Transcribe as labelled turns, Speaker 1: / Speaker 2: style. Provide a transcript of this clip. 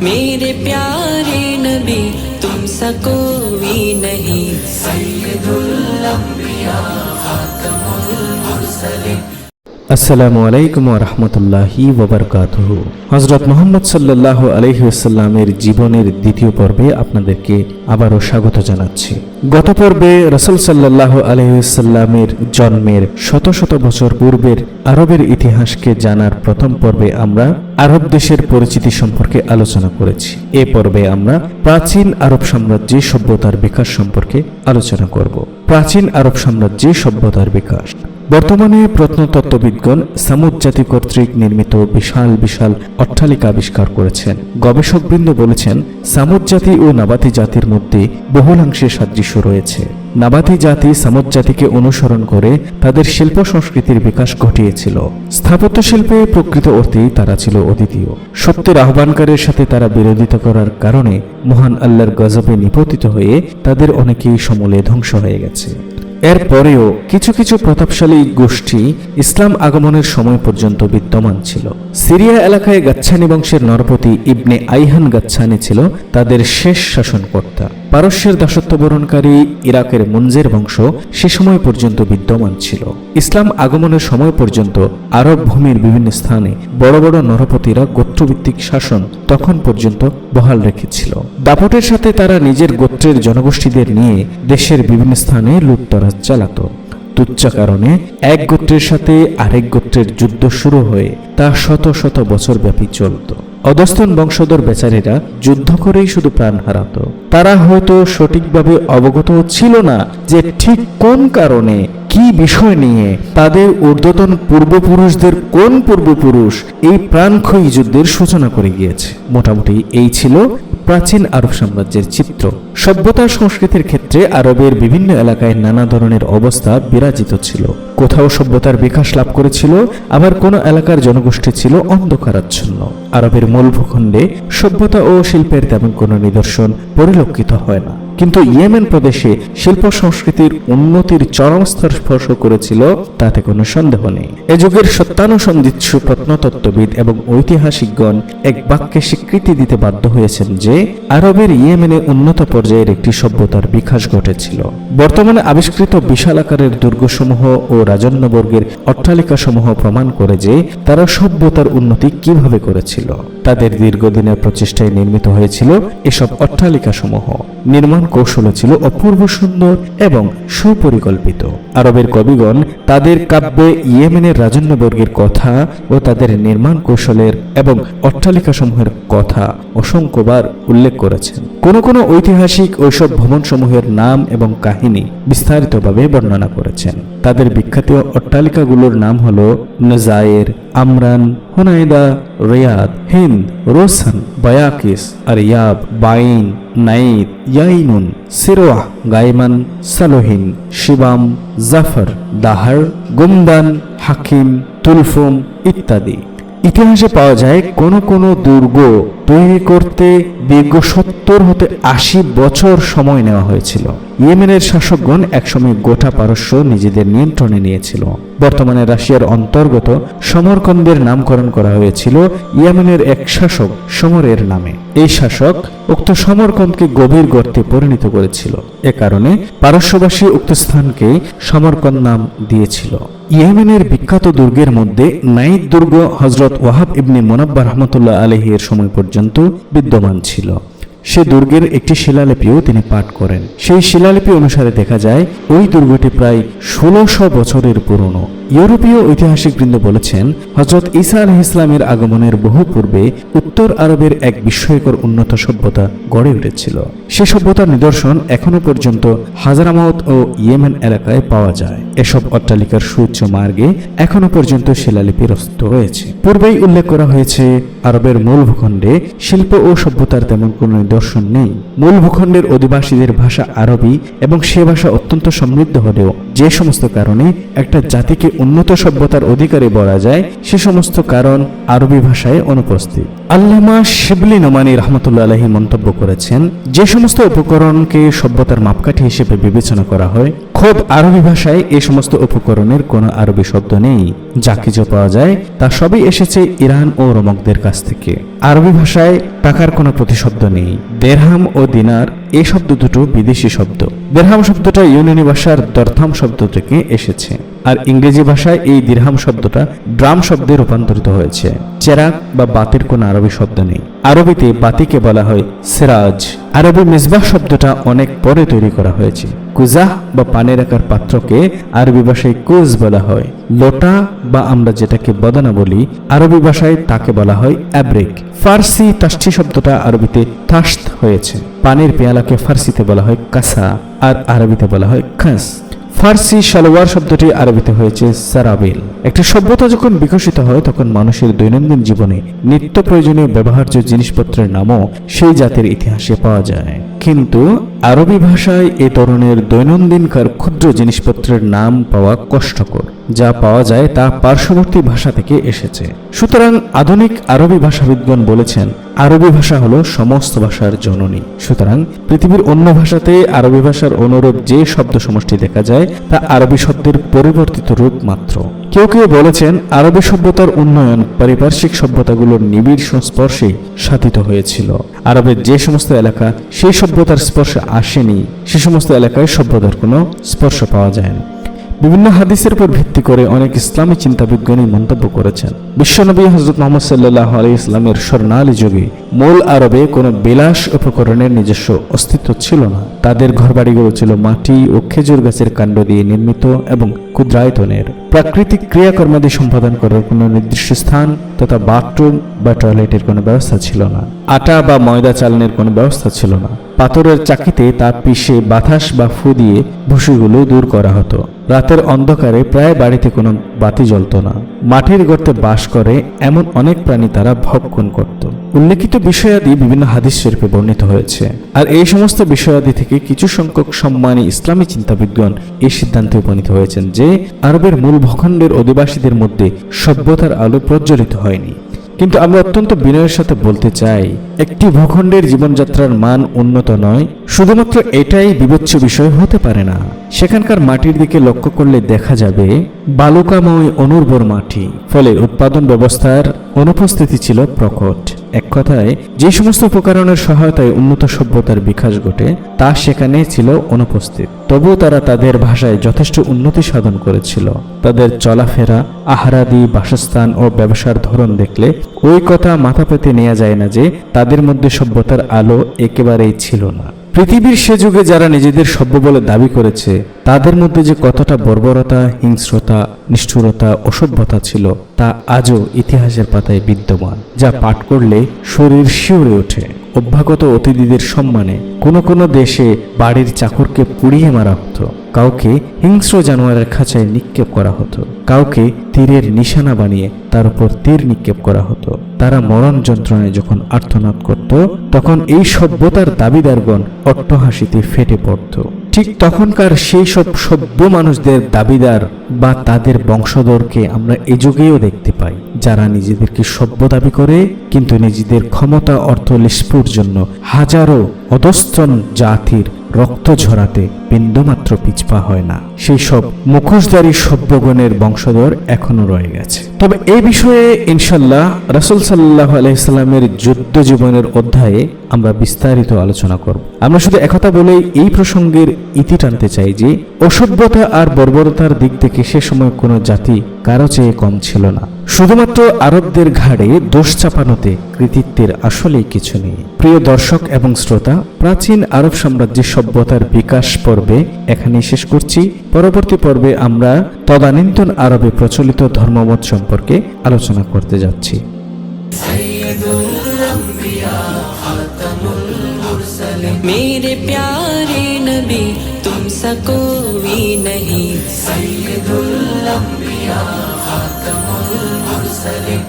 Speaker 1: میرے پیارے نبی تم سکوی نہیں۔ سید الانبیاء خاتم المرسلین
Speaker 2: আসসালামু আলাইকুম রহমতুল্লাহি ওবরকাতহ হজরত মোহাম্মদ সাল্লাহ আলহিউসাল্লামের জীবনের দ্বিতীয় পর্বে আপনাদেরকে আবারও স্বাগত জানাচ্ছি। গত পর্বে রসুল সাল্লাহ আলহিউসাল্লামের জন্মের শত শত বছর পূর্বের আরবের ইতিহাসকে জানার প্রথম পর্বে আমরা আরব দেশের পরিচিতি সম্পর্কে আলোচনা করেছি। এ পর্বে আমরা প্রাচীন আরব সাম্রাজ্যে সভ্যতার বিকাশ সম্পর্কে আলোচনা করব। প্রাচীন আরব সাম্রাজ্যে সভ্যতার বিকাশ। বর্তমানে প্রত্নতত্ত্ববিদগণ সামুদ জাতি কর্তৃক নির্মিত বিশাল বিশাল অট্টালিকা আবিষ্কার করেছেন। গবেষকবৃন্দ বলেছেন, সামুদ জাতি ও নাবাতি জাতির মধ্যে বহুলাংশে সাদৃশ্য রয়েছে। নাবাতি জাতি সামুদ জাতিকে অনুসরণ করে তাদের শিল্প সংস্কৃতির বিকাশ ঘটিয়েছিল। স্থাপত্য শিল্পে প্রকৃত অর্থেই তারা ছিল অদ্বিতীয়। সত্যের আহ্বানকারের সাথে তারা বিরোধিতা করার কারণে মহান আল্লাহর গজবে নিপতিত হয়ে তাদের অনেকেই সমলে ধ্বংস হয়ে গেছে। এরপরেও কিছু কিছু প্রতাপশালী গোষ্ঠী ইসলাম আগমনের সময় পর্যন্ত বিদ্যমান ছিল। সিরিয়া এলাকায় গাচ্ছানি বংশের নরপতি ইবনে আইহান গাচ্ছানি ছিল তাদের শেষ শাসনকর্তা। পারস্যের দাসত্ব বরণকারী ইরাকের মুনজের বংশ সে সময় পর্যন্ত বিদ্যমান ছিল। ইসলাম আগমনের সময় পর্যন্ত আরব ভূমির বিভিন্ন স্থানে বড় বড় নরপতিরা গোত্রভিত্তিক শাসন তখন পর্যন্ত বহাল রেখেছিল। দাপটের সাথে তারা নিজের গোত্রের জনগোষ্ঠীদের নিয়ে দেশের বিভিন্ন স্থানে লুটতরাজ চালাত তুচ্ছা কারণে এক গোত্রের সাথে আরেক গোত্রের যুদ্ধ শুরু হয়ে তা শত শত বছর ব্যাপী চলত। অধস্তন বংশধর বেচারীরা যুদ্ধ করেই শুধু প্রাণ হারাত। তারা হয়তো সঠিকভাবে অবগত ছিল না যে ঠিক কোন কারণে কি বিষয় নিয়ে তাদের ঊর্ধ্বতন পূর্বপুরুষদের কোন পূর্বপুরুষ এই প্রাণক্ষয়ী যুদ্ধের সূচনা করে গিয়েছে। মোটামুটি এই ছিল প্রাচীন আরব সাম্রাজ্যের চিত্র। সভ্যতা সংস্কৃতির ক্ষেত্রে আরবের বিভিন্ন এলাকায় নানা ধরনের অবস্থা বিরাজিত ছিল। কোথাও সভ্যতার বিকাশ লাভ করেছিল, আবার কোনো এলাকার জনগোষ্ঠী ছিল অন্ধকারাচ্ছন্ন। আরবের মূল ভূখণ্ডে সভ্যতা ও শিল্পের তেমন কোনো নিদর্শন পরিলক্ষিত হয় না। কিন্তু ইয়েমেন প্রদেশে শিল্প সংস্কৃতির উন্নতির চরম স্তর স্পর্শ করেছিল, তাতে কোনো সন্দেহ নেই। এ যুগের সত্যানুসন্ধিৎসু প্রত্নতত্ত্ববিদ এবং ঐতিহাসিকগণ এক বাক্যে স্বীকৃতি দিতে বাধ্য হয়েছেন যে, আরবের ইয়েমেনে উন্নত পর্যায়ের একটি সভ্যতার বিকাশ ঘটেছিল। বর্তমানে আবিষ্কৃত বিশাল আকারের দুর্গসমূহ ও রাজন্যবর্গের অট্টালিকাসমূহ প্রমাণ করে যে, তারা সভ্যতার উন্নতি কীভাবে করেছিল। তাদের দীর্ঘদিনের প্রচেষ্টায় নির্মিত হয়েছিল এসব অট্টালিকাসমূহ। নির্মাণ কৌশল ছিল অপূর্ব সুন্দর এবং সুপরিকল্পিত। আরবের কবিগণ তাদের কাব্যে ইয়েমেনের রাজন্যবর্গের কথা ও তাদের নির্মাণ কৌশলের এবং অট্টালিকাসমূহের কথা অসংখ্যবার উল্লেখ করেছেন। কোন কোন ঐতিহাসিক ওইসব ভবনসমূহের নাম এবং কাহিনী বিস্তারিতভাবে বর্ণনা করেছেন। তাদের বিখ্যাত অট্টালিকাগুলোর নাম হল নজায়ের, আমরান হুনাইদা রিয়াদ, হিন্দ রোসান বায়াকিস আরিয়াব বাইন নাইদ ইয়াইনুন সিরোয়াহ গাইমান সালোহিন শিবাম জাফর দাহার গুমদান হাকিম তুলফুম ইত্যাদি। ইতিহাসে পাওয়া যায় কোন কোন দুর্গ তৈরি করতে দীর্ঘ সত্তর হতে আশি বছর সময় নেওয়া হয়েছিল। ইয়েমেনের শাসকগণ একসময় গোটা পারস্য নিজেদের নিয়ন্ত্রণে নিয়েছিল। বর্তমানে রাশিয়ার অন্তর্গত সমরকন্দের নামকরণ করা হয়েছিল ইয়েমেনের এক শাসক সমরের নামে। এই শাসক উক্ত সমরকন্দকে গভীর গর্তে পরিণত করেছিল। এ কারণে পারস্যবাসী উক্ত স্থানকে সমরকন্দ নাম দিয়েছিল। ইয়েমেনের বিখ্যাত দুর্গের মধ্যে নাইদ দুর্গ হজরত ওয়াহাব ইবনে মোনাব্বা রহমতুল্লাহ আলহির সময় পর্যন্ত বিদ্যমান ছিল। সে দুর্গের একটি শিলালিপিও তিনি পাঠ করেন। সেই শিলালিপি অনুসারে দেখা যায়, ওই দুর্গটি প্রায় ষোলোশো বছরের পুরনো। ইউরোপীয় ঐতিহাসিকবৃন্দ বলেছেন হজরত ঈসা আলহ ইসলামের আগমনের বহু পূর্বে উত্তর আরবের এক বিস্ময়কর উন্নত সভ্যতা গড়ে উঠেছিল। সে সভ্যতার নিদর্শন এখনও পর্যন্ত হাজারামাউত ও ইয়েমেন এলাকায় পাওয়া যায়। এসব অট্টালিকার সুউচ্চ মার্গে এখনও পর্যন্ত শিলালিপির অস্তিত্ব রয়েছে পূর্বেই উল্লেখ করা হয়েছে, আরবের মূল ভূখণ্ডে শিল্প ও সভ্যতার তেমন কোনো নিদর্শন নেই। মূল ভূখণ্ডের অধিবাসীদের ভাষা আরবি এবং সে ভাষা অত্যন্ত সমৃদ্ধ হলেও যে সমস্ত কারণে একটা জাতিকে উন্নত সভ্যতার অধিকারী বলা যায়, সে সমস্ত কারণ আরবি ভাষায় অনুপস্থিত। আল্লামা শিবলি নোমানি রহমতুল্লা আলহী মন্তব্য করেছেন, যে সমস্ত উপকরণকে সভ্যতার মাপকাঠি হিসেবে বিবেচনা করা হয়, খোদ আরবি ভাষায় এই সমস্ত উপকরণের কোনো আরবি শব্দ নেই। যা কিছু পাওয়া যায়, তা সবই এসেছে ইরান ও রোমকদের কাছ থেকে। আরবি ভাষায় টাকার কোনো প্রতিশব্দ নেই। দেরহাম ও দিনার এই শব্দ দুটো বিদেশি শব্দ। দেরহাম শব্দটা ইউনানি ভাষার দর্থাম শব্দ থেকে এসেছে। আর ইংরেজি ভাষায় এই দিরহাম শব্দটা ড্রাম শব্দে রূপান্তরিত হয়েছে। চেরাগ বা বাতির কোনো আরবি শব্দ নেই। আরবিতে বাতিকে বলা হয় সেরাজ। আরবি মিসবাহ শব্দটা অনেক পরে তৈরি করা হয়েছে। কুজাহ বা পানি রাখার পাত্রকে আরবি ভাষায় কুজ বলা হয়। লোটা বা আমরা যেটাকে বদানা বলি, আরবি ভাষায় তাকে বলা হয় অ্যাব্রিক। ফার্সি তাষ্টি শব্দটা আরবিতে তাস্ত হয়েছে। পানির পেয়ালাকে ফার্সিতে বলা হয় কাসা আর আরবিতে বলা হয় খাস। ফার্সি সালোয়ার শব্দটি আরবিতে হয়েছে সারাবিল। একটি সভ্যতা যখন বিকশিত হয়, তখন মানুষের দৈনন্দিন জীবনে নিত্য প্রয়োজনীয় ব্যবহার্য জিনিসপত্রের নামও সেই জাতির ইতিহাসে পাওয়া যায়। কিন্তু আরবি ভাষায় এ ধরনের দৈনন্দিনকার ক্ষুদ্র জিনিসপত্রের নাম পাওয়া কষ্টকর, যা পাওয়া যায় তা পার্শ্ববর্তী ভাষা থেকে এসেছে। সুতরাং আধুনিক আরবি ভাষাবিদগণ বলেছেন, আরবি ভাষা হলো সমস্ত ভাষার জননী। সুতরাং পৃথিবীর অন্য ভাষাতে আরবি ভাষার অনুরূপ যে শব্দ সমষ্টি দেখা যায়, তা আরবি শব্দের পরিবর্তিত রূপ মাত্র। কেউ কেউ বলেছেন, আরবি সভ্যতার উন্নয়ন পারিপার্শ্বিক সভ্যতাগুলোর নিবিড় সংস্পর্শে সাধিত হয়েছিল। আরবের যে সমস্ত এলাকা সেই সভ্যতার স্পর্শে আসেনি, সে সমস্ত এলাকায় সভ্যতার কোনো স্পর্শ পাওয়া যায়নি। বিভিন্ন হাদিসের উপর ভিত্তি করে অনেক ইসলামী চিন্তাবিজ্ঞানী মন্তব্য করেছেন। বিশ্বনবী হজরত মোহাম্মদ সাল্লাহ আলি ইসলামের স্বর্ণালী যুগে মূল আরবে কোনো বিলাস উপকরণের নিজস্ব অস্তিত্ব ছিল না। তাদের ঘরবাড়িগুলো ছিল মাটি ও খেজুর গাছের কাণ্ড দিয়ে নির্মিত এবং ক্ষুদ্রায়তনের। প্রাকৃতিক ক্রিয়াকর্মাদি সম্পাদন করার কোনো নির্দিষ্ট স্থান তথা বাথরুম বা টয়লেটের কোনো ব্যবস্থা ছিল না। আটা বা ময়দা চালনের কোনো ব্যবস্থা ছিল না। পাথরের চাকিতে তা পিষে বাতাস বা ফু দিয়ে ভুসিগুলো দূর করা হতো। রাতের অন্ধকারে প্রায় বাড়িতে কোনো বাতি জ্বলত না। মাটির গর্তে বাস করে এমন অনেক প্রাণী তারা ভক্ষণ করত। উল্লেখিত বিষয়াদি বিভিন্ন হাদিস শরীফে বর্ণিত হয়েছে। আর এই সমস্ত বিষয়াদি থেকে কিছু সংখ্যক সম্মানী ইসলামী চিন্তাবিজ্ঞান এই সিদ্ধান্তে উপনীত হয়েছেন যে, আরবের মূল ভূখণ্ডের অধিবাসীদের মধ্যে সভ্যতার আলো প্রজ্বলিত হয়নি। কিন্তু আমরা অত্যন্ত বিনয়ের সাথে বলতে চাই, একটি ভূখণ্ডের জীবনযাত্রার মান উন্নত নয়, শুধুমাত্র এটাই বিবেচ্য বিষয় হতে পারে না। সেখানকার মাটির দিকে লক্ষ্য করলে দেখা যাবে, বালুকাময় অনুর্বর মাটি, ফলে উৎপাদন ব্যবস্থার অনুপস্থিতি ছিল প্রকট। এক কথায়, যে সমস্ত উপকরণের সহায়তায় উন্নত সভ্যতার বিকাশ ঘটে, তা সেখানে ছিল অনুপস্থিত। তবু তারা তাদের ভাষায় যথেষ্ট উন্নতি সাধন করেছিল। তাদের চলাফেরা, আহারাদি, বাসস্থান ও ব্যবসার ধরন দেখলে ওই কথা মাথা পেতে নেওয়া যায় না যে তাদের মধ্যে সভ্যতার আলো একেবারেই ছিল না। পৃথিবীর সে যুগে যারা নিজেদের সভ্য বলে দাবি করেছে, তাদের মধ্যে যে কতটা বর্বরতা, হিংস্রতা, নিষ্ঠুরতা, অসভ্যতা ছিল, তা আজও ইতিহাসের পাতায় বিদ্যমান, যা পাঠ করলে শরীর শিউরে ওঠে। অভ্যাগত অতিথিদের সম্মানে কোনো কোনো দেশে বাড়ির চাকরকে পুড়িয়ে মারা হতো। কাউকে হিংস্র জানোয়ারের খাঁচায় নিক্ষেপ করা হতো। কাউকে তীরের নিশানা বানিয়ে তার উপর তীর নিক্ষেপ করা হতো। তারা মরণ যন্ত্রণায় যখন আর্থনাদ করত, তখন এই সভ্যতার দাবিদারগণ অট্টহাসিতে ফেটে পড়ত। ঠিক তখনকার সেই সব সভ্য মানুষদের দাবিদার বা তাদের বংশধরকে আমরা এ যুগেও দেখতে পাই, যারা নিজেদেরকে সভ্য দাবি করে, কিন্তু নিজেদের ক্ষমতা, অর্থ লিস্পুর জন্য হাজারো অধস্তন জাতির রক্ত ঝরাতে বিন্দুমাত্র পিছপা হয় না। সেই সব মুখোশধারী সভ্যগণের বংশধর এখনও রয়ে গেছে। তবে এই বিষয়ে ইনশাল্লাহ রাসুল সাল্লাহ আলাইসাল্লামের যুদ্ধ জীবনের অধ্যায়ে আমরা বিস্তারিত আলোচনা করব। আমরা শুধু একথা বলেই এই প্রসঙ্গের ইতি টানতে চাই যে, অসভ্যতা আর বর্বরতার দিক থেকে সে সময় কোনো জাতি কারও চেয়ে কম ছিল না। শুধুমাত্র আরবদের ঘাড়ে দোষ চাপানোতে কৃতিত্বের আসলেই কিছু নেই প্রিয় দর্শক এবং শ্রোতা প্রাচীন আরব সাম্রাজ্যের সভ্যতার বিকাশ পর্বে এখানেই শেষ করছি পরবর্তী পর্বে আমরা তদানীন্তন আরবে প্রচলিত ধর্মমত সম্পর্কে আলোচনা করতে যাচ্ছি
Speaker 1: मेरे प्यारे नबी तुम सा قدم هرسل